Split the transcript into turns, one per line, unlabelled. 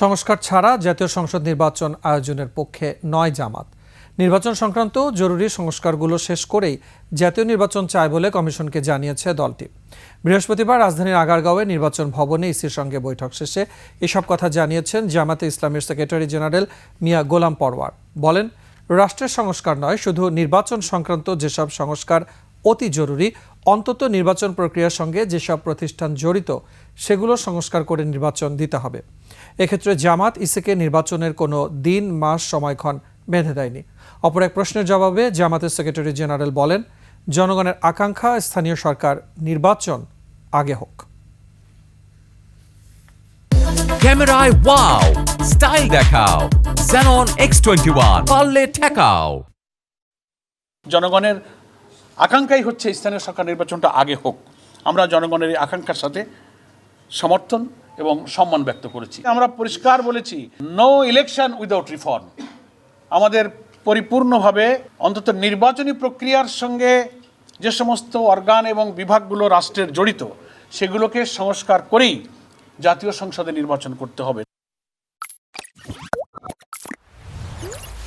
সংস্কার ছাড়া জাতীয় সংসদ নির্বাচন আয়োজনের পক্ষে নয় জামাত। নির্বাচন সংক্রান্ত জরুরি সংস্কারগুলো শেষ করেই জাতীয় নির্বাচন চায় বলে কমিশনকে জানিয়েছে দলটি। বৃহস্পতিবার রাজধানীর আগারগাঁওয়ে নির্বাচন ভবনে ইসির সঙ্গে বৈঠক শেষে এসব কথা জানিয়েছেন জামাতে ইসলামের সেক্রেটারি জেনারেল মিয়া গোলাম পরওয়ার। বলেন, রাষ্ট্রের সংস্কার নয়, শুধু নির্বাচন সংক্রান্ত যেসব সংস্কার অতি জরুরি। অন্তত নির্বাচন প্রক্রিয়ার সঙ্গে যেসব প্রতিষ্ঠান জড়িত সেগুলো সংস্কার করে নির্বাচন দিতে হবে। এক্ষেত্রে জামাত ইসিকে নির্বাচনের কোনো দিন মাস সময়ক্ষণ বেঁধে দেয়নি। অপর এক প্রশ্নের জবাবে জামাতের সেক্রেটারি জেনারেল বলেন জনগণের আকাঙ্ক্ষা স্থানীয় সরকার নির্বাচন আগে হোক।
ক্যামেরায় ওয়াও স্টাইল দেখাও Xenon X21 পারলে ঠেকাও।
জনগণের আকাঙ্ক্ষাই হচ্ছে স্থানীয় সরকার নির্বাচনটা আগে হোক। আমরা জনগণের এই আকাঙ্ক্ষার সাথে সমর্থন এবং সম্মান ব্যক্ত করেছি। আমরা পরিষ্কার বলেছি নো ইলেকশন উইদাউট রিফর্ম আমাদের পরিপূর্ণভাবে অন্তত নির্বাচনী প্রক্রিয়ার সঙ্গে যে সমস্ত অর্গান এবং বিভাগগুলো রাষ্ট্রের জড়িত, সেগুলোকে সংস্কার করেই জাতীয় সংসদে নির্বাচন করতে হবে।